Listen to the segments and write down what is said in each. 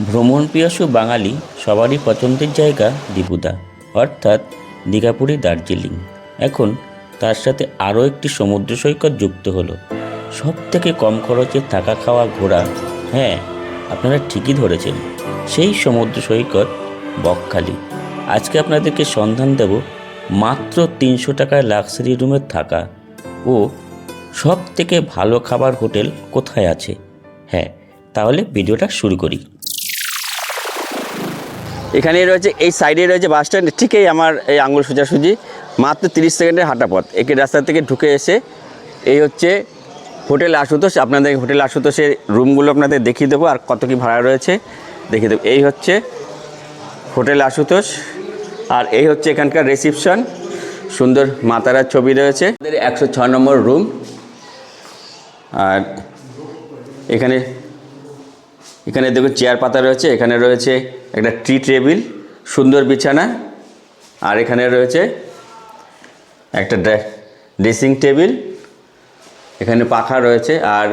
ভ্রমণ পিয়াসু বাঙালি সবারই পছন্দের জায়গা দীপুদা অর্থাৎ দীঘাপুরি দার্জিলিং। এখন তার সাথে আরও একটি সমুদ্র সৈকত যুক্ত হলো। সব থেকে কম খরচে থাকা খাওয়া ঘোরা হ্যাঁ আপনারা ঠিকই ধরেছেন। সেই সমুদ্র সৈকত বকখালি। আজকে আপনাদেরকে সন্ধান দেব মাত্র তিনশো টাকায় লাক্সারি রুমে থাকা ও সব থেকে ভালো খাবার হোটেল কোথায় আছে। হ্যাঁ তাহলে ভিডিওটা শুরু করি। এখানেই রয়েছে, এই সাইডে রয়েছে বাস স্ট্যান্ড ঠিক এই আমার এই আঙুল সোজাসুজি, মাত্র তিরিশ সেকেন্ডের হাঁটা পথ একে রাস্তা থেকে ঢুকে এসে এই হচ্ছে হোটেল আশুতোষ, আপনাদের হোটেল আশুতোষের রুমগুলো আপনাদের দেখিয়ে দেবো আর কত কি ভাড়া রয়েছে, দেখিয়ে দেবো। এই হচ্ছে হোটেল আশুতোষ আর এই হচ্ছে এখানকার রিসিপশন সুন্দর মাতারার ছবি রয়েছে। আমাদের একশো ছ নম্বর রুম আর এখানে এখানে দেখুন চেয়ার পাতা রয়েছে, এখানে রয়েছে একটা টি টেবিল, সুন্দর বিছানা, আর এখানে রয়েছে একটা ড্রেসিং টেবিল, এখানে পাখা রয়েছে, আর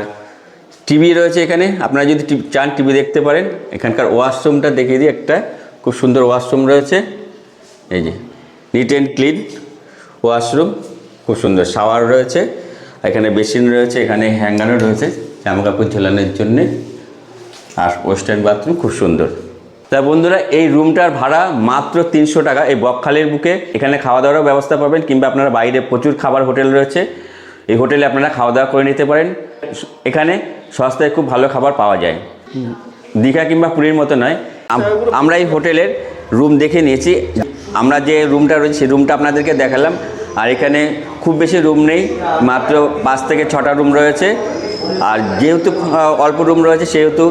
টিভি রয়েছে এখানে। আপনারা যদি চান টিভি দেখতে পারেন, এখানকার ওয়াশরুমটা দেখিয়ে দিই একটা, খুব সুন্দর ওয়াশরুম রয়েছে। এই যে নিট অ্যান্ড ক্লিন ওয়াশরুম, খুব সুন্দর শাওয়ার রয়েছে, এখানে বেসিন রয়েছে, এখানে হ্যাঙ্গারও রয়েছে জামা কাপড় ঝোলানোর জন্যে, আর ওয়েস্টার্ন বাথরুম খুব সুন্দর। তা বন্ধুরা, এই রুমটার ভাড়া মাত্র তিনশো টাকা। এই বকখালির বুকে এখানে খাওয়া দাওয়ারও ব্যবস্থা পাবেন, কিংবা আপনারা বাইরে প্রচুর খাবার হোটেল রয়েছে, এই হোটেলে আপনারা খাওয়া দাওয়া করে নিতে পারেন। এখানে সস্তায় খুব ভালো খাবার পাওয়া যায়। দীঘা কিংবা পুরীর মতো নয় আমরা এই হোটেলের রুম দেখে নিয়েছি। আমরা যে রুমটা রয়েছে, সেই রুমটা আপনাদেরকে দেখালাম। আর এখানে খুব বেশি রুম নেই, মাত্র পাঁচ থেকে ছটা রুম রয়েছে। আর যেহেতু অল্প রুম রয়েছে, সেহেতু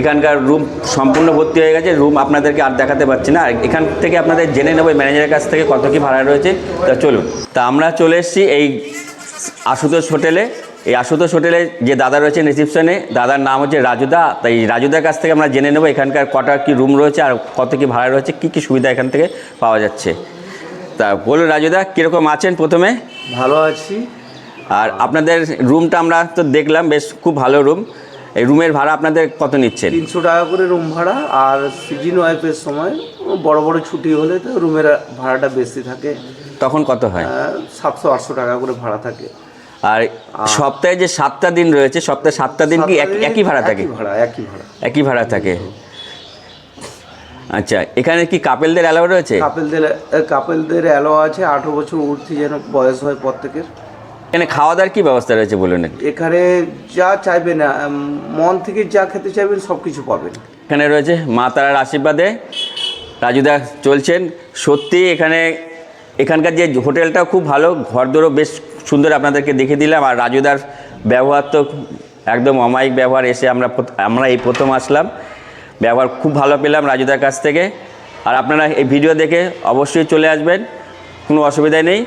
এখানকার রুম সম্পূর্ণ ভর্তি হয়ে গেছে, রুম আপনাদেরকে আর দেখাতে পারছি না। আর এখান থেকে আপনাদের জেনে নেব ম্যানেজারের কাছ থেকে কত কী ভাড়া রয়েছে। তা চলুন। তা আমরা চলে এসেছি এই আশুতোষ হোটেলে। এই আশুতোষ হোটেলে যে দাদা রয়েছেন রিসিপশনে, দাদার নাম হচ্ছে রাজুদা। তাই রাজুদার কাছ থেকে আমরা জেনে নেব এখানকার কটা কি রুম রয়েছে আর কত কি ভাড়া রয়েছে, কি কি সুবিধা এখান থেকে পাওয়া যাচ্ছে। তা বলুন রাজুদা, কীরকম আছেন প্রথমে? ভালো আছি। আর আপনাদের রুমটা আমরা তো দেখলাম বেশ খুব ভালো রুম। এই রুমের ভাড়া আপনাদের কত নিচ্ছেন? তিনশো টাকা করে রুম ভাড়া আর সিজন ওয়াইফের সময় বড় বড় ছুটি হলে তো রুমের ভাড়াটা বেশি থাকে। তখন কত হয়? সাতশো আটশো টাকা করে ভাড়া থাকে। আর সপ্তাহে যে সাতটা দিন রয়েছে সপ্তাহে সাতটা দিন কি এক- একই ভাড়া থাকে? ভাড়া একই ভাড়া। একই ভাড়া থাকে। আচ্ছা এখানে কি কাপেলদের অ্যালাউ রয়েছে? কাপেলদের কাপেলদের অ্যালো আছে আঠেরো বছর উঠতে যেন বয়স হয় প্রত্যেকের। এখানে খাওয়া দাওয়ার কি ব্যবস্থা রয়েছে বলুন। এখানে যা চাইবেন মন থেকে যা খেতে চাইবেন সব কিছু পাবেন। এখানে রয়েছে মা তারার আশীর্বাদে। রাজুদা চলছেন। সত্যি এখানে এখানকার যে হোটেলটাও খুব ভালো ঘরদোরও বেশ সুন্দর আপনাদেরকে দেখে দিলাম। আর রাজুদার ব্যবহার তো একদম অমায়িক ব্যবহার এসে আমরা আমরা এই প্রথম আসলাম। ব্যবহার খুব ভালো পেলাম রাজুদার কাছ থেকে। আর আপনারা এই ভিডিও দেখে অবশ্যই চলে আসবেন। কোনো অসুবিধা নেই।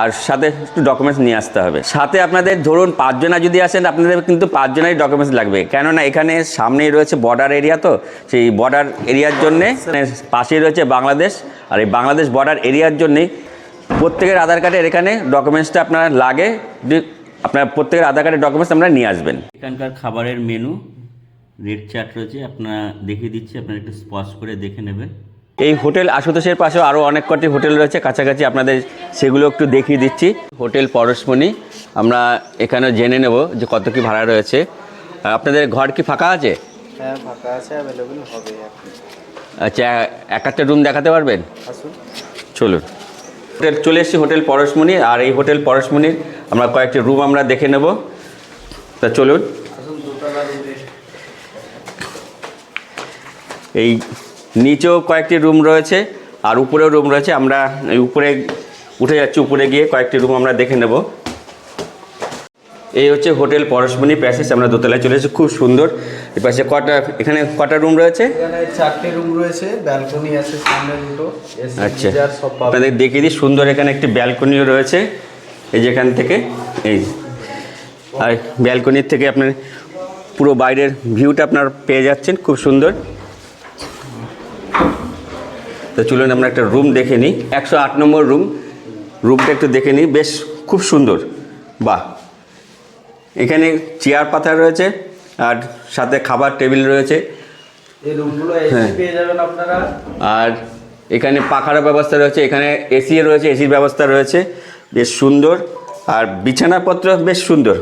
আর সাথে একটু ডকুমেন্টস নিয়ে আসতে হবে। সাথে আপনাদের ধরুন পাঁচজনা যদি আসেন, আপনাদের কিন্তু পাঁচজনারই ডকুমেন্টস লাগবে। কেননা এখানে সামনেই রয়েছে বর্ডার এরিয়া তো, সেই বর্ডার এরিয়ার জন্যে পাশেই রয়েছে বাংলাদেশ। আর এই বাংলাদেশ বর্ডার এরিয়ার জন্যেই প্রত্যেকের আধার কার্ডের এখানে ডকুমেন্টসটা আপনার লাগে আপনার প্রত্যেকের আধার কার্ডের ডকুমেন্টস আপনারা নিয়ে আসবেন। এখানকার খাবারের মেনু রেড চার্ট রয়েছে, আপনারা দেখিয়ে দিচ্ছি, আপনারা একটু স্পষ্ট করে দেখে নেবেন। এই হোটেল আশুতোষের পাশেও আরও অনেক কটি হোটেল রয়েছে কাছাকাছি আপনাদের সেগুলো একটু দেখিয়ে দিচ্ছি। হোটেল পরশমণি আমরা এখানে জেনে নেব যে কত কি ভাড়া রয়েছে। আপনাদের ঘর কি ফাঁকা আছে? হ্যাঁ ফাঁকা আছে অ্যাভেলেবেল হবে। আচ্ছা এক একটা রুম দেখাতে পারবেন? চলুন। হোটেল চলে এসেছি হোটেল পরশমণি আর এই হোটেল পরশমণির আমরা কয়েকটি রুম আমরা দেখে নেব। তা চলুন। এই নিচেও কয়েকটি রুম রয়েছে আর উপরেও রুম রয়েছে। আমরা উপরে উঠে যাচ্ছি উপরে গিয়ে কয়েকটি রুম আমরা দেখে নেব। এই হচ্ছে হোটেল পরশমণি প্যাসেজ আমরা দোতলায় চলে এসেছি খুব সুন্দর। এই পাশে কটা এখানে কটা রুম রয়েছে? চারটে রুম রয়েছে ব্যালকনি আছে সামনে দুটো আচ্ছা। আপনাদের দেখিয়ে দিই সুন্দর এখানে একটি ব্যালকনিও রয়েছে এই যেখান থেকে এই। আর ব্যালকনির থেকে আপনার পুরো বাইরের ভিউটা আপনার পেয়ে যাচ্ছেন খুব সুন্দর। তো চলুন আমরা একটা রুম দেখে নিই। একশো আট নম্বর রুম রুমটা একটু দেখে নিই। বেশ খুব সুন্দর। বাহ। এখানে চেয়ার পাতা রয়েছে আর সাথে খাবার টেবিল রয়েছে। আপনারা। আর এখানে পাখারও ব্যবস্থা রয়েছে। এখানে এসি রয়েছে এসির ব্যবস্থা রয়েছে। বেশ সুন্দর। আর বিছানাপত্র বেশ সুন্দর।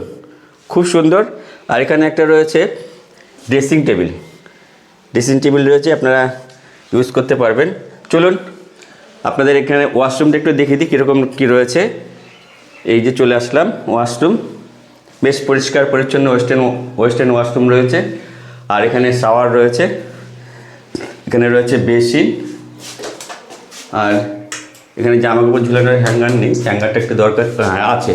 খুব সুন্দর। আর এখানে একটা রয়েছে ড্রেসিং টেবিল ড্রেসিং টেবিল রয়েছে আপনারা ইউজ করতে পারবেন। চলুন, আপনাদের এখানে ওয়াশরুমটা একটু দেখিয়ে দিই কীরকম কী রয়েছে। এই যে চলে আসলাম ওয়াশরুম বেশ পরিষ্কার, পরিচ্ছন্ন ওয়েস্টার্ন ওয়েস্টার্ন ওয়াশরুম রয়েছে। আর এখানে শাওয়ার রয়েছে। এখানে রয়েছে বেসিন আর এখানে জামা কাপড় ঝুলানোর হ্যাঙ্গার নেই। হ্যাঙ্গারটা একটু দরকার হ্যাঁ আছে।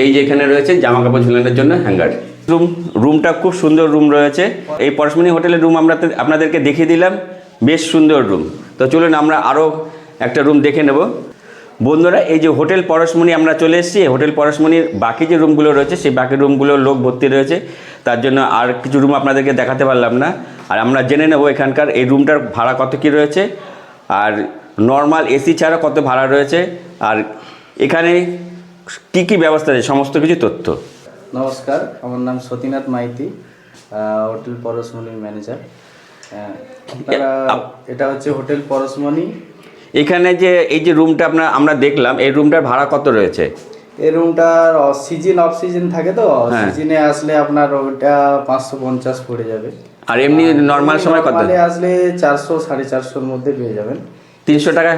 এই যে এখানে রয়েছে জামা কাপড় ঝুলানোর জন্য হ্যাঙ্গার রুম রুমটা খুব সুন্দর রুম রয়েছে। এই পরশমণি হোটেলের রুম আমরা আপনাদেরকে দেখিয়ে দিলাম। বেশ সুন্দর রুম তো চলুন আমরা আরও একটা রুম দেখে নেব। বন্ধুরা, এই যে হোটেল পরশমণি আমরা চলে এসেছি হোটেল পরশমণির বাকি যে রুমগুলো রয়েছে, সেই বাকি রুমগুলো লোক ভর্তি রয়েছে। তার জন্য আর কিছু রুম আপনাদেরকে দেখাতে পারলাম না। আর আমরা জেনে নেব এখানকার এই রুমটার ভাড়া কত কী রয়েছে। আর নর্মাল এসি ছাড়া কত ভাড়া রয়েছে। আর এখানে কী কী ব্যবস্থা আছে, সমস্ত কিছু তথ্য। নমস্কার, আমার নাম সতীনাথ মাইতি হোটেল পরশমণির ম্যানেজার এটা হচ্ছে হোটেল পরশমণি। এখানে যে এই যে রুমটা আপনার আমরা দেখলাম এই রুমটার ভাড়া কত রয়েছে? এই রুমটার সিজন অফ সিজন থাকে তো? হ্যাঁ। সিজনে আসলে আপনার ওইটা পাঁচশো পঞ্চাশ পড়ে যাবে। আর এমনি নর্মাল সময় কত? আসলে চারশো সাড়ে চারশোর মধ্যে পেয়ে যাবেন। তিনশো টাকা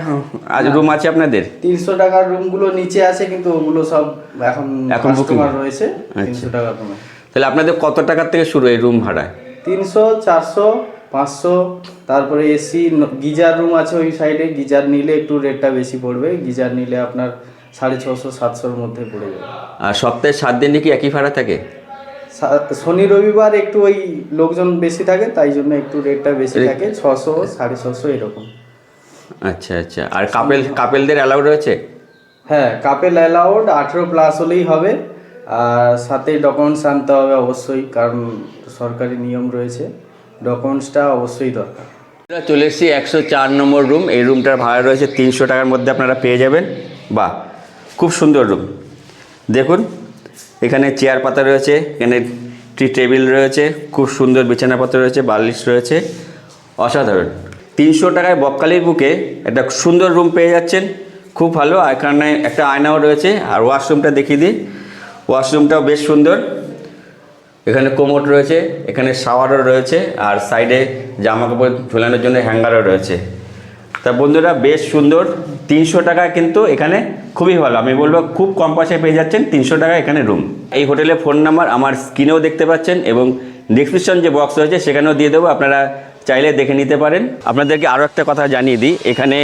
আজ রুম আছে আপনাদের? তিনশো টাকার রুমগুলো নিচে আছে কিন্তু ওগুলো সব এখন এখন কাস্টমার রয়েছে। আচ্ছা। তিনশো টাকা তাহলে আপনাদের কত টাকার থেকে শুরু এই রুম ভাড়া? তিনশো চারশো পাঁচশো তারপরে এসি গিজার রুম আছে ওই সাইডে গিজার নিলে একটু রেটটা বেশি পড়বে গিজার নিলে আপনার সাড়ে ছশো সাতশোর মধ্যে পড়ে যাবে। আর সপ্তাহে সাত দিন কি একই ভাড়া থাকে? শনি রবিবার একটু ওই লোকজন বেশি থাকে তাই জন্য একটু রেটটা বেশি থাকে ছশো সাড়ে ছশো এরকম। আচ্ছা আচ্ছা। আর কাপেল কাপেলদের অ্যালাউড রয়েছে? হ্যাঁ কাপেল অ্যালাউড আঠেরো প্লাস হলেই হবে। আর সাথে ডকুমেন্টস আনতে হবে অবশ্যই কারণ সরকারি নিয়ম রয়েছে। ডকুমেন্টসটা অবশ্যই দরকার। আমরা চলে এসেছি একশো চার নম্বর রুম। এই রুমটার ভাড়া রয়েছে তিনশো টাকার মধ্যে আপনারা পেয়ে যাবেন। বাহ, খুব সুন্দর রুম। দেখুন, এখানে চেয়ার পাতা রয়েছে, এখানে টি টেবিল রয়েছে, খুব সুন্দর বিছানাপত্র রয়েছে, বালিশ রয়েছে। অসাধারণ। তিনশো টাকায় বকখালির বুকে একটা সুন্দর রুম পেয়ে যাচ্ছেন। খুব ভালো এখানে একটা আয়নাও রয়েছে। আর ওয়াশরুমটা দেখিয়ে দিই। ওয়াশরুমটাও বেশ সুন্দর। এখানে কোমোট রয়েছে, এখানে শাওয়ারও রয়েছে, আর সাইডে জামা কাপড় ঝোলানোর জন্য হ্যাঙ্গারও রয়েছে। তা বন্ধুরা, বেশ সুন্দর। তিনশো টাকা কিন্তু এখানে খুবই ভালো। আমি বলব খুব কম পয়সায় পেয়ে যাচ্ছেন তিনশো টাকা এখানে রুম এই হোটেলের ফোন নাম্বার আমার স্ক্রিনেও দেখতে পাচ্ছেন এবং ডিসক্রিপশন যে বক্স রয়েছে সেখানেও দিয়ে দেবো। আপনারা চাইলে দেখে নিতে পারেন। আপনাদেরকে আরও একটা কথা জানিয়ে দিই। এখানে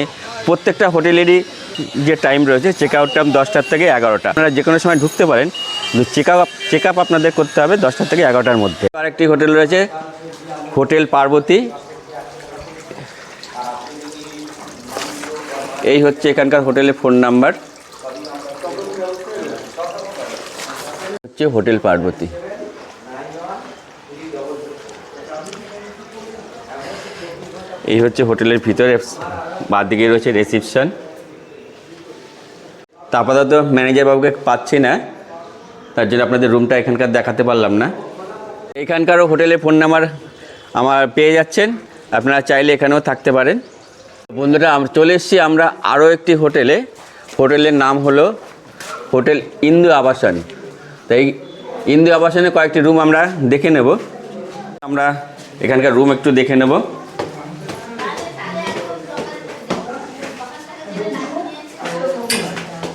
প্রত্যেকটা হোটেলেরই যে টাইম রয়েছে চেক আউট টাইম দশটার থেকে এগারোটা। আপনারা যে কোনো সময় ঢুকতে পারেন চেক আপ চেক আপ আপনাদের করতে হবে দশটা থেকে এগারোটার মধ্যে। আরেকটি হোটেল রয়েছে, হোটেল পার্বতী। এই হচ্ছে এখানকার হোটেলের ফোন নাম্বার। হচ্ছে হোটেল পার্বতী। এই হচ্ছে হোটেলের ভিতরে বাদ দিকে রয়েছে রিসিপশন তা আপাতত ম্যানেজার বাবুকে পাচ্ছি না। তার জন্য আপনাদের রুমটা এখানকার দেখাতে পারলাম না। এখানকারও হোটেলে ফোন নাম্বার আমার পেয়ে যাচ্ছেন, আপনারা চাইলে এখানেও থাকতে পারেন। বন্ধুরা চলে এসেছি আমরা আরও একটি হোটেলে। হোটেলের নাম হলো হোটেল ইন্দু আবাসন। তাই ইন্দু আবাসনে কয়েকটি রুম আমরা দেখে নেব। আমরা এখানকার রুম একটু দেখে নেব।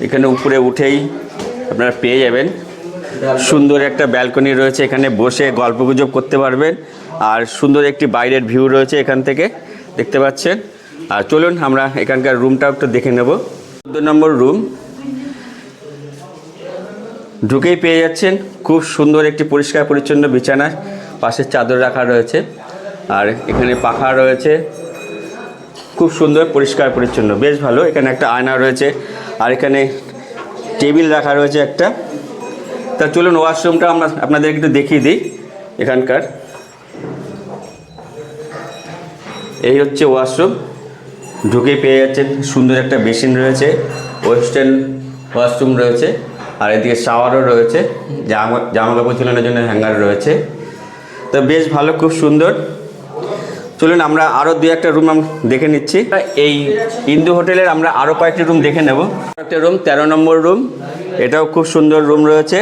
এখানে উপরে উঠেই আপনারা পেয়ে যাবেন। সুন্দর একটা ব্যালকনি রয়েছে, এখানে বসে গল্পগুজব করতে পারবেন আর সুন্দর একটি বাইরের ভিউ রয়েছে এখান থেকে, দেখতে পাচ্ছেন। আর চলুন, আমরা এখানকার রুমটাও একটু দেখে নেব। চোদ্দ নম্বর রুম। ঢুকেই পেয়ে যাচ্ছেন, খুব সুন্দর একটি পরিষ্কার পরিচ্ছন্ন বিছানা, পাশে চাদর রাখা রয়েছে। আর এখানে পাখা রয়েছে, খুব সুন্দর পরিষ্কার পরিচ্ছন্ন, বেশ ভালো। এখানে একটা আয়না রয়েছে, আর এখানে টেবিল রাখা রয়েছে একটা। তা চলুন ওয়াশরুমটা আমরা আপনাদের একটু দেখিয়ে দিই এখানকার। এই হচ্ছে ওয়াশরুম ঢুকেই পেয়ে যাচ্ছেন, সুন্দর একটা বেসিন রয়েছে ওয়েস্টার্ন ওয়াশরুম রয়েছে, আর এদিকে শাওয়ারও রয়েছে, জামা জামা কাপড় ঝুলানোর জন্য হ্যাঙ্গার রয়েছে। তো বেশ ভালো, খুব সুন্দর। চলুন, আমরা আরও দু একটা রুম দেখে নিচ্ছি। এই ইন্দু হোটেলের আমরা আরও কয়েকটি রুম দেখে নেব। একটা রুম তেরো নম্বর রুম এটাও খুব সুন্দর রুম রয়েছে।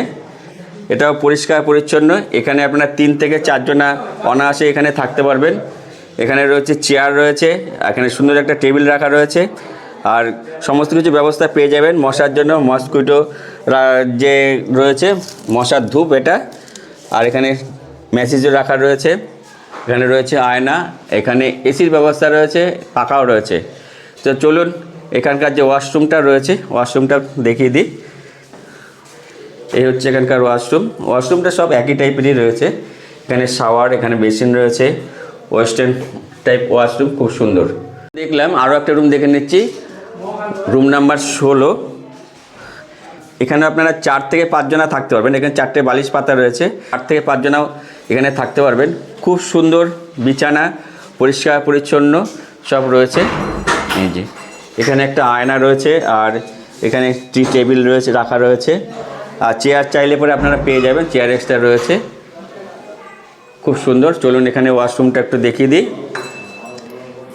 এটাও পরিষ্কার, পরিচ্ছন্ন। এখানে আপনার তিন থেকে চারজনা অনায়াসে এখানে থাকতে পারবেন। এখানে রয়েছে চেয়ার রয়েছে, এখানে সুন্দর একটা টেবিল রাখা রয়েছে। আর সমস্ত কিছু ব্যবস্থা পেয়ে যাবেন মশার জন্য, মসকুইটো যে রয়েছে, মশার ধূপ এটা। আর এখানে মেসেজও রাখা রয়েছে, এখানে রয়েছে আয়না, এখানে এসির ব্যবস্থা রয়েছে পাকাও রয়েছে। তো চলুন, এখানকার যে ওয়াশরুমটা রয়েছে, ওয়াশরুমটা দেখিয়ে দিই। এই হচ্ছে এখানকার ওয়াশরুম ওয়াশরুমটা সব একই টাইপেরই রয়েছে। এখানে শাওয়ার এখানে বেসিন রয়েছে। ওয়েস্টার্ন টাইপ ওয়াশরুম খুব সুন্দর। দেখলাম আরও একটা রুম দেখে নিচ্ছি। রুম নাম্বার ষোলো। এখানে আপনারা চার থেকে পাঁচজনা থাকতে পারবেন। এখানে চারটে বালিশ পাতা রয়েছে। চার থেকে পাঁচজনাও এখানে থাকতে পারবেন। খুব সুন্দর বিছানা, পরিষ্কার, পরিচ্ছন্ন সব রয়েছে। এই যে, এখানে একটা আয়না রয়েছে আর এখানে একটি টেবিল রয়েছে, রাখা রয়েছে। আর চেয়ার চাইলে পরে আপনারা পেয়ে যাবেন চেয়ার এক্সট্রা রয়েছে। খুব সুন্দর, চলুন এখানে ওয়াশরুমটা একটু দেখিয়ে দিই।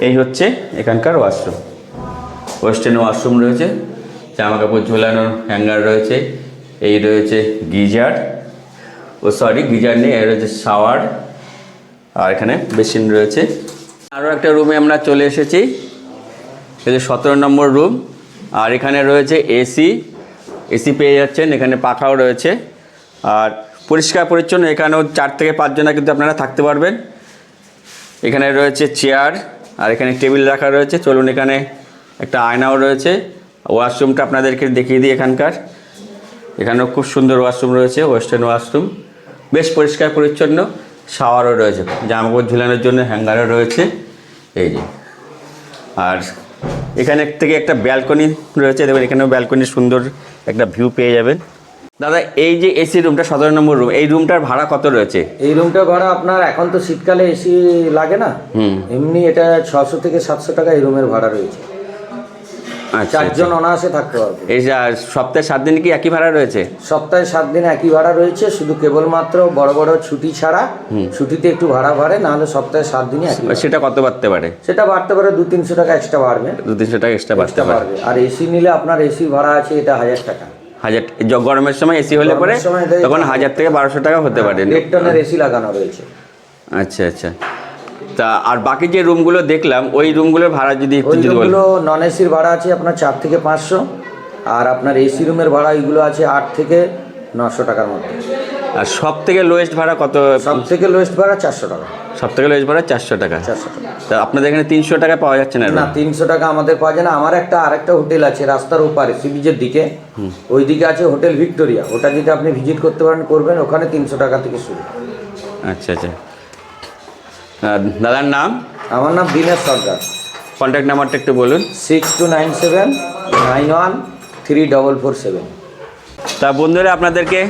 এই হচ্ছে এখানকার ওয়াশরুম ওয়েস্টার্ন ওয়াশরুম রয়েছে জামা কাপড় ঝোলানোর হ্যাঙ্গার রয়েছে, এই রয়েছে গিজার। ও সরি গিজার নেই এর রয়েছে শাওয়ার আর এখানে বেসিন রয়েছে। আরও একটা রুমে আমরা চলে এসেছি, এই সতেরো নম্বর রুম আর এখানে রয়েছে এসি এসি পেয়ে যাচ্ছেন, এখানে পাখাও রয়েছে। আর পরিষ্কার পরিচ্ছন্ন, এখানেও চার থেকে পাঁচজনা কিন্তু আপনারা থাকতে পারবেন। এখানে রয়েছে চেয়ার, আর এখানে টেবিল রাখা রয়েছে। চলুন এখানে একটা আয়নাও রয়েছে। ওয়াশরুমটা আপনাদেরকে দেখিয়ে দিই এখানকার। এখানেও খুব সুন্দর ওয়াশরুম রয়েছে, ওয়েস্টার্ন ওয়াশরুম। বেশ পরিষ্কার পরিচ্ছন্ন, শাওয়ারও রয়েছে। জামাকাপড় ঝুলানোর জন্য হ্যাঙ্গারও রয়েছে। এই যে। আর এখানে থেকে একটা ব্যালকনি রয়েছে দেখবেন এখানেও ব্যালকনি সুন্দর একটা ভিউ পেয়ে যাবেন। দাদা এই যে এসি রুমটা সতেরো নম্বর রুম এই রুমটার ভাড়া কত রয়েছে? এই রুমটার ভাড়া আপনার এখন তো শীতকালে এসি লাগে না? হুম। এমনি এটা ছশো থেকে সাতশো টাকা এই রুমের ভাড়া রয়েছে। চারজন অনায়াসে থাকতে পারবে। এই যে সপ্তাহে সাত দিন কি একই ভাড়া রয়েছে? সপ্তাহে সাত দিন একই ভাড়া রয়েছে শুধু কেবলমাত্র বড় বড় ছুটি ছাড়া। ছুটিতে একটু ভাড়া বাড়ে নাহলে সপ্তাহে সাত দিনই সেটা কত বাড়তে পারে? সেটা বাড়তে পারে দু তিনশো টাকা এক্সট্রা বাড়বে। দু তিনশো টাকা এক্সট্রা বাড়তে এক্সট্রা পারে। বাড়বে। আর এসি নিলে আপনার এসি ভাড়া আছে এটা হাজার টাকা। হাজার গরমের সময় এসি হলে পরে তখন হাজার থেকে বারোশো টাকা হতে পারে দেড় টনের এসি লাগানো রয়েছে। আচ্ছা আচ্ছা। তা আর বাকি যে রুমগুলো দেখলাম ওই রুমগুলোর ভাড়া যদি একটু যদি বলেন। রুমগুলো নন এসির ভাড়া আছে আপনার চার থেকে পাঁচশো আর আপনার এসি রুমের ভাড়া এইগুলো আছে আট থেকে নশো টাকার মধ্যে। আর সব থেকে লোয়েস্ট ভাড়া কত? সব থেকে লোয়েস্ট ভাড়া চারশো টাকা। সব থেকে লোয়েস্ট ভাড়া চারশো টাকা। চারশো টাকা। তা আপনাদের এখানে তিনশো টাকা পাওয়া যাচ্ছে না না তিনশো টাকা আমাদের পাওয়া যায় না। আমার একটা আরেকটা হোটেল আছে রাস্তার ওপারে সি বিচের দিকে। ওই দিকে আছে হোটেল ভিক্টোরিয়া। ওটা যদি আপনি ভিজিট করতে পারেন করবেন ওখানে তিনশো টাকা থেকে শুরু। আচ্ছা আচ্ছা। দাদার নাম? আমার নাম দিনেশ সরকার। কন্ট্যাক্ট নাম্বারটা একটু বলুন। Six two nine seven nine one three double four seven তা বন্ধুরা আপনাদেরকে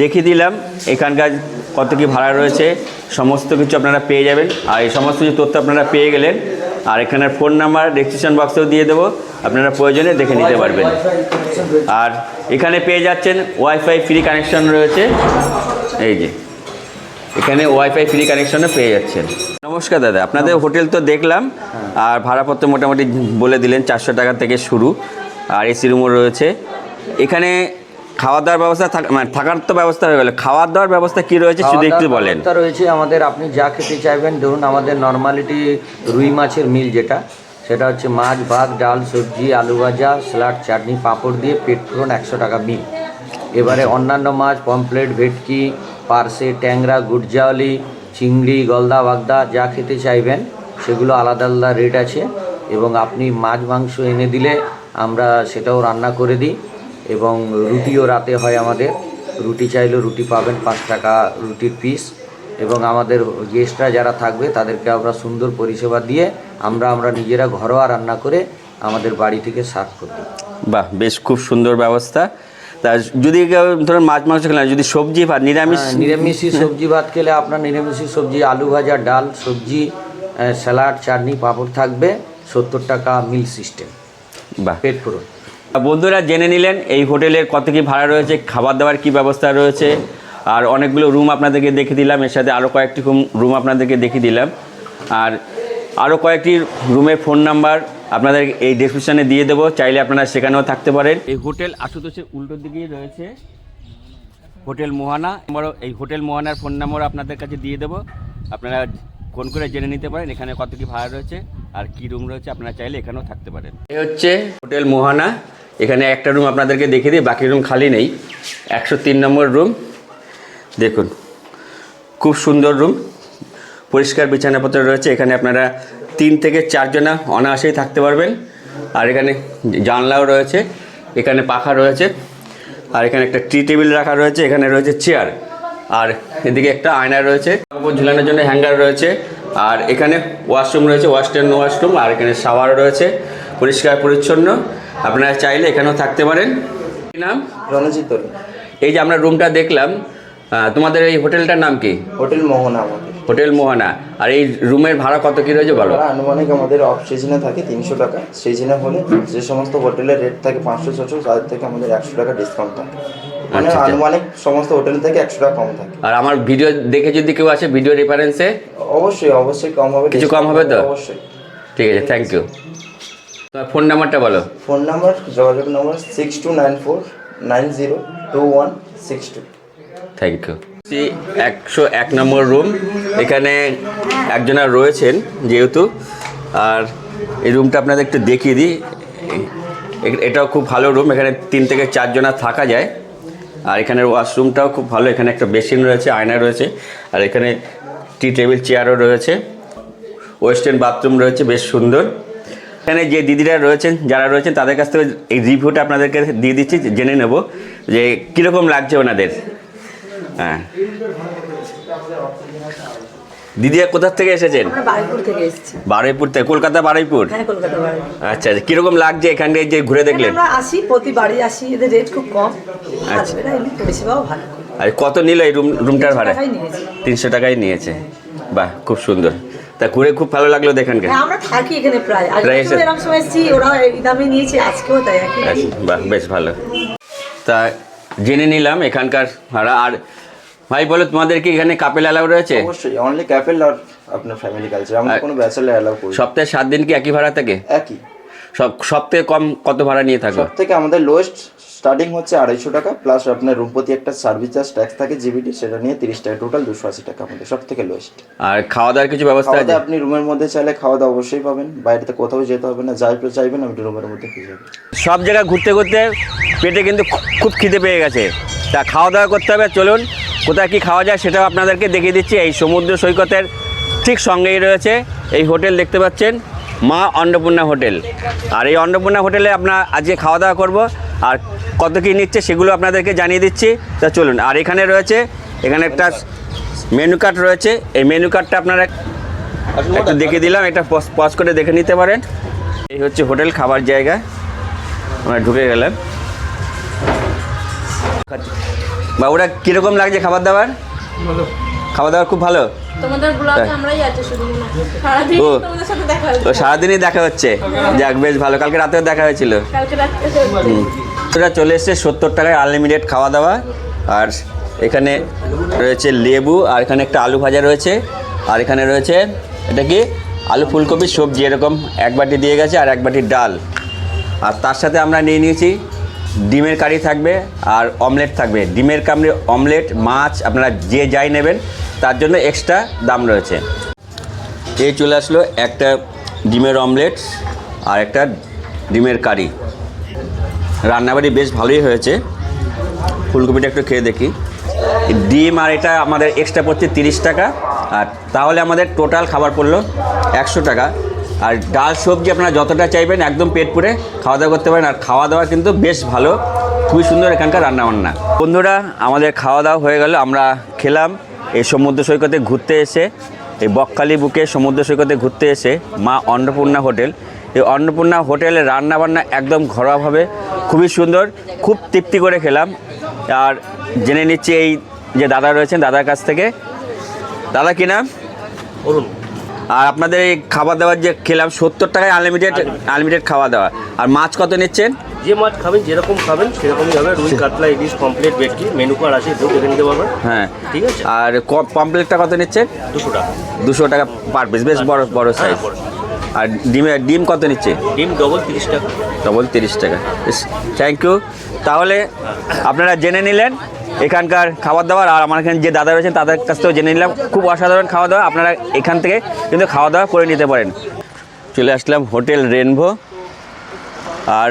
দেখিয়ে দিলাম এখানকার কত কি ভাড়া রয়েছে সমস্ত কিছু আপনারা পেয়ে যাবেন আর এই সমস্ত কিছু তথ্য আপনারা পেয়ে গেলেন আর এখানের ফোন নাম্বার ডিসক্রিপশন বক্সেও দিয়ে দেবো আপনারা প্রয়োজনে দেখে নিতে পারবেন। আর এখানে পেয়ে যাচ্ছেন ওয়াইফাই ফ্রি কানেকশন রয়েছে এই যে। এখানে ওয়াইফাই ফ্রি কানেকশনও পেয়ে যাচ্ছেন। নমস্কার দাদা আপনাদের হোটেল তো দেখলাম আর ভাড়াপত্র মোটামুটি বলে দিলেন চারশো টাকা থেকে শুরু আর এসি রুমও রয়েছে। এখানে খাওয়া দাওয়ার ব্যবস্থা মানে থাকার তো ব্যবস্থা হয়ে গেল। খাওয়া দাওয়ার ব্যবস্থা কি রয়েছে শুধু একটু বলেন। রয়েছে আমাদের আপনি যা খেতে চাইবেন ধরুন আমাদের নর্মালিটি রুই মাছের মিল যেটা সেটা হচ্ছে মাছ ভাত ডাল সবজি আলু ভাজা স্যালাড চাটনি পাঁপড় দিয়ে পেট পুরন একশো টাকা মিল এবারে অন্যান্য মাছ পমপ্লেট ভেটকি পার্সে, ট্যাংরা গুড়জাওয়ালি চিংড়ি, গলদা, বাগদা যা খেতে চাইবেন, সেগুলো আলাদা আলাদা রেট আছে এবং আপনি মাছ, মাংস এনে দিলে আমরা সেটাও রান্না করে দিই এবং রুটিও রাতে হয় আমাদের। রুটি চাইলেও রুটি পাবেন পাঁচ টাকা রুটির পিস এবং আমাদের গেস্টরা যারা থাকবে তাদেরকে আমরা সুন্দর পরিষেবা দিয়ে আমরা আমরা নিজেরা ঘরোয়া রান্না করে আমাদের বাড়ি থেকে সার্ভ করি বাহ, বেশ, খুব সুন্দর ব্যবস্থা। তা যদি ধরুন মাছ মাংস খেলেন যদি সবজি ভাত নিরামিষ হ্যাঁ, নিরামিষি সবজি ভাত খেলে আপনার নিরামিষি সবজি আলু ভাজা ডাল সবজি স্যালাড চাটনি পাঁপড় থাকবে সত্তর টাকা মিল সিস্টেম। বা পেট পুরো বন্ধুরা জেনে নিলেন এই হোটেলের কত কি ভাড়া রয়েছে খাবার দাবার কি ব্যবস্থা রয়েছে আর অনেকগুলো রুম আপনাদেরকে দেখে দিলাম এর সাথে আরও কয়েকটি রুম আপনাদেরকে দেখিয়ে দিলাম। আর আরও কয়েকটি রুমের ফোন নাম্বার আপনাদের এই ডেসক্রিপশানে দিয়ে দেবো চাইলে আপনারা সেখানেও থাকতে পারেন। এই হোটেল আশুতোষের উল্টো দিকেই রয়েছে হোটেল মোহানা। আমারও এই হোটেল মোহানার ফোন নাম্বার আপনাদের কাছে দিয়ে দেবো। আপনারা ফোন করে জেনে নিতে পারেন এখানে কত কি ভাড়া রয়েছে আর কি রুম রয়েছে আপনারা চাইলে এখানেও থাকতে পারেন। এই হচ্ছে হোটেল মোহানা। এখানে একটা রুম আপনাদেরকে দেখিয়ে দিই বাকি রুম খালি নেই। একশো তিন নম্বর রুম। দেখুন খুব সুন্দর রুম। পরিষ্কার বিছানাপত্র রয়েছে। এখানে আপনারা তিন থেকে চারজনা অনায়াসেই থাকতে পারবেন। আর এখানে জানলাও রয়েছে এখানে পাখা রয়েছে আর এখানে একটা টি টেবিল রাখা রয়েছে এখানে রয়েছে চেয়ার। আর এদিকে একটা আয়না রয়েছে কাপড় ঝুলানোর জন্য হ্যাঙ্গার রয়েছে আর এখানে ওয়াশরুম রয়েছে ওয়াশটার্ন ওয়াশরুম আর এখানে শাওয়ার রয়েছে পরিষ্কার পরিচ্ছন্ন। আপনারা চাইলে এখানেও থাকতে পারেন। নাম? রণজিৎ এই যে আমরা রুমটা দেখলাম তোমাদের এই হোটেলটার নাম কি? হোটেল মোহনা আমাদের হোটেল মোহানা। আর এই রুমের ভাড়া কত কী রয়েছে বলো? আনুমানিক আমাদের অফ সিজনে থাকে তিনশো টাকা। সিজনে হলে যে সমস্ত হোটেলের রেট থাকে পাঁচশো ছশো তাদের থেকে আমাদের একশো টাকা ডিসকাউন্ট থাকে। মানে আচ্ছা, আচ্ছা। আনুমানিক সমস্ত হোটেল থেকে একশো টাকা কম থাকে। আর আমার ভিডিও দেখে যদি কেউ আসে ভিডিও রেফারেন্সে অবশ্যই অবশ্যই কম হবে। কিছু কম হবে তো? অবশ্যই। ঠিক আছে থ্যাংক ইউ তোমার ফোন নাম্বারটা বলো। ফোন নাম্বার যোগাযোগ number six two nine four nine zero two one six two thank you একশো এক নম্বর রুম। এখানে একজনা রয়েছেন যেহেতু। আর এই রুমটা আপনাদের একটু দেখিয়ে দিই। এটাও খুব ভালো রুম। এখানে তিন থেকে চারজনা থাকা যায়। আর এখানের ওয়াশরুমটাও খুব ভালো। এখানে একটা বেসিন রয়েছে, আয়না রয়েছে। আর এখানে টি টেবিল, চেয়ারও রয়েছে। ওয়েস্টার্ন বাথরুম রয়েছে, বেশ সুন্দর। এখানে যে দিদিরা রয়েছেন, যারা রয়েছেন, তাদের কাছ থেকে এই রিভিউটা আপনাদেরকে দিয়ে দিচ্ছি জেনে নেব যে কীরকম লাগছে ওনাদের। হ্যাঁ। দিদিরা কোথা থেকে এসেছেন? বারুইপুর থেকে কলকাতা বারুইপুর? বাড়ি আচ্ছা আচ্ছা কীরকম লাগছে এখানটায় যে ঘুরে দেখলেন? আসি প্রতিবারই আসি এদের রেট খুব কম। আচ্ছা। পরিষেবাও ভালো। আর কত নিল এই রুম রুমটার ভাড়া? তিনশো টাকাই নিয়েছে। বাহ খুব সুন্দর। তা ঘুরে খুব ভালো লাগল দেখানকে। হ্যাঁ আমরা থাকি এখানে প্রায়। আগে এরকম সময় এসেছি ওরা এই দামে নিয়েছে আজকেও তাই আচ্ছা, বাহ বেশ ভালো। তা জেনে নিলাম এখানকার ভাড়া। আর ভাই বলো তোমাদের কি এখানে কাপেল অ্যালাউ রয়েছে? অবশ্যই অনলি কাপেল আর আপনার ফ্যামিলি কালচার আমরা কোনো ব্যাচেলার অ্যালাউ করি সপ্তাহে সাত দিন কি একই ভাড়া থাকে? একই। সব সব থেকে কম কত ভাড়া নিয়ে থাকো? সব থেকে আমাদের লোয়েস্ট স্টার্টিং হচ্ছে আড়াইশো টাকা প্লাস আপনার রুম প্রতি একটা সার্ভিস চার্জ ট্যাক্স থাকে জিবিটি সেটা নিয়ে তিরিশ টাকা টোটাল দুশো আশি টাকা আমাদের সব থেকে লোয়েস্ট আর খাওয়া দাওয়ার কিছু ব্যবস্থা আছে? আপনি রুমের মধ্যে চাইলে খাওয়া দাওয়া অবশ্যই পাবেন বাইরেতে কোথাও যেতে হবে না যাই চাইবেন আপনি রুমের মধ্যে পেয়ে যাবেন। সব জায়গায় ঘুরতে ঘুরতে পেটে কিন্তু খুব খিদে পেয়ে গেছে। তা খাওয়া দাওয়া করতে হবে চলুন। কোথায় কি খাওয়া যায় সেটাও আপনাদেরকে দেখিয়ে দিচ্ছি। এই সমুদ্র সৈকতের ঠিক সঙ্গেই রয়েছে এই হোটেল, দেখতে পাচ্ছেন, মা অন্নপূর্ণা হোটেল। আর এই অন্নপূর্ণা হোটেলে আপনার আজকে খাওয়া দাওয়া করব আর কত কী নিচ্ছে সেগুলো আপনাদেরকে জানিয়ে দিচ্ছি। তা চলুন, আর এখানে রয়েছে, এখানে একটা মেনু কার্ড রয়েছে। এই মেনু কার্ডটা আপনারা একটু দেখে দিলাম, এটা পজ করে দেখে নিতে পারেন। এই হচ্ছে হোটেল, খাবার জায়গা। আমরা ঢুকে গেলাম। বাবুরা কীরকম লাগছে খাবার দাবার খাবার দাবার খুব ভালো? সারাদিন ও। তোমাদের সাথে দেখা হয়েছে ও সারাদিনই দেখা হচ্ছে? যাক বেশ ভালো। কালকে রাতেও দেখা হয়েছিল। কালকে ওরা চলে এসছে সত্তর টাকায় আনলিমিটেড খাওয়া দাওয়া আর এখানে রয়েছে লেবু আর এখানে একটা আলু ভাজা রয়েছে। আর এখানে রয়েছে এটা কি? আলু ফুলকপির সবজি এরকম। এক বাটি দিয়ে গেছে আর এক বাটি ডাল। আর তার সাথে আমরা নিয়ে নিয়েছি ডিমের কারি থাকবে আর অমলেট থাকবে। ডিমের কামড়ে অমলেট, মাছ আপনারা যে যাই নেবেন, তার জন্য এক্সট্রা দাম রয়েছে। এই চলে আসলো একটা ডিমের অমলেট আর একটা ডিমের কারি। রান্নাবাড়ি বেশ ভালোই হয়েছে। ফুলকপিটা একটু খেয়ে দেখি। ডিম আর এটা আমাদের এক্সট্রা পড়ছে তিরিশ টাকা আর তাহলে আমাদের টোটাল খাবার পড়ল একশো টাকা। আর ডাল সবজি আপনারা যতটা চাইবেন, একদম পেট পুরে খাওয়া দাওয়া করতে পারেন। আর খাওয়া দাওয়া কিন্তু বেশ ভালো, খুবই সুন্দর এখানকার রান্নাবান্না। বন্ধুরা, আমাদের খাওয়া দাওয়া হয়ে গেল, আমরা খেলাম এই সমুদ্র সৈকতে ঘুরতে এসে, এই বকখালি বুকে সমুদ্র সৈকতে ঘুরতে এসে মা অন্নপূর্ণা হোটেল। এই অন্নপূর্ণা হোটেলে রান্নাবান্না একদম ঘরোয়াভাবে, খুবই সুন্দর, খুব তৃপ্তি করে খেলাম। আর জেনে নিচ্ছি এই যে দাদা রয়েছেন, দাদার কাছ থেকে। দাদা, কি নাম? অরুণ। আর আপনাদের এই খাবার দাবার যে খেলাম সত্তর টাকায় আনলিমিটেড আনলিমিটেড খাওয়া দাওয়া আর মাছ কত নিচ্ছেন? যে মাছ খাবেন যেরকম খাবেন সেরকমই হবে। রুই কাতলা ইলিশ কমপ্লিট ভেটকি মেনু কার্ড আছে এতেও দেখে নিতে পারবেন। হ্যাঁ। ঠিক আছে? আর পমপ্লেটটা কত নিচ্ছেন? দুশো টাকা। দুশো টাকা পার পিস বেশ বড় বড় সাইজ হ্যাঁ, আর ডিমে ডিম কত নিচ্ছে? ডিম ডবল তিরিশ টাকা। ডবল তিরিশ টাকা। থ্যাংক ইউ তাহলে আপনারা জেনে নিলেন এখানকার খাবার দাবার আর আমার এখানে যে দাদা রয়েছেন তাদের কাছ থেকেও জেনে নিলাম। খুব অসাধারণ খাওয়া দাওয়া আপনারা এখান থেকে কিন্তু খাওয়া দাওয়া করে নিতে পারেন। চলে আসলাম হোটেল রেনভো আর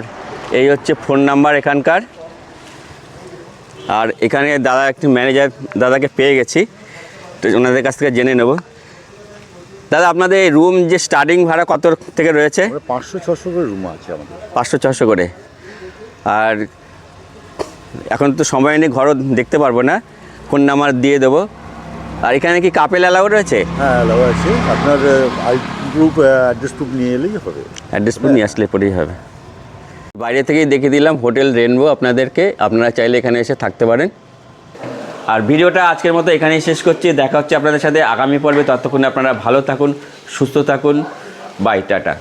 এই হচ্ছে ফোন নাম্বার এখানকার। আর এখানে দাদা একটি ম্যানেজার দাদাকে পেয়ে গেছি তো ওনাদের কাছ থেকে জেনে নেব। দাদা আপনাদের এই রুম যে স্টার্টিং ভাড়া কত থেকে রয়েছে? পাঁচশো ছশো করে রুম আছে আমাদের। পাঁচশো ছশো করে। আর এখন তো সময় নেই ঘরও দেখতে পারব না। ফোন নাম্বার দিয়ে দেবো? আর এখানে কি কাপেল অ্যালাউ রয়েছে? হ্যাঁ অ্যালাউ আছে। আপনার গ্রুপ অ্যাড্রেস প্রুফ নিয়ে এলেই হবে। অ্যাড্রেস বুক নিয়ে আসলে পরেই হবে। বাইরে থেকেই দেখিয়ে দিলাম হোটেল রেনবো আপনাদেরকে। আপনারা চাইলে এখানে এসে থাকতে পারেন। আর ভিডিওটা আজকের মতো এখানেই শেষ করছি। দেখা হচ্ছে আপনাদের সাথে আগামী পর্বে। ততক্ষণ আপনারা ভালো থাকুন সুস্থ থাকুন। Bye tata.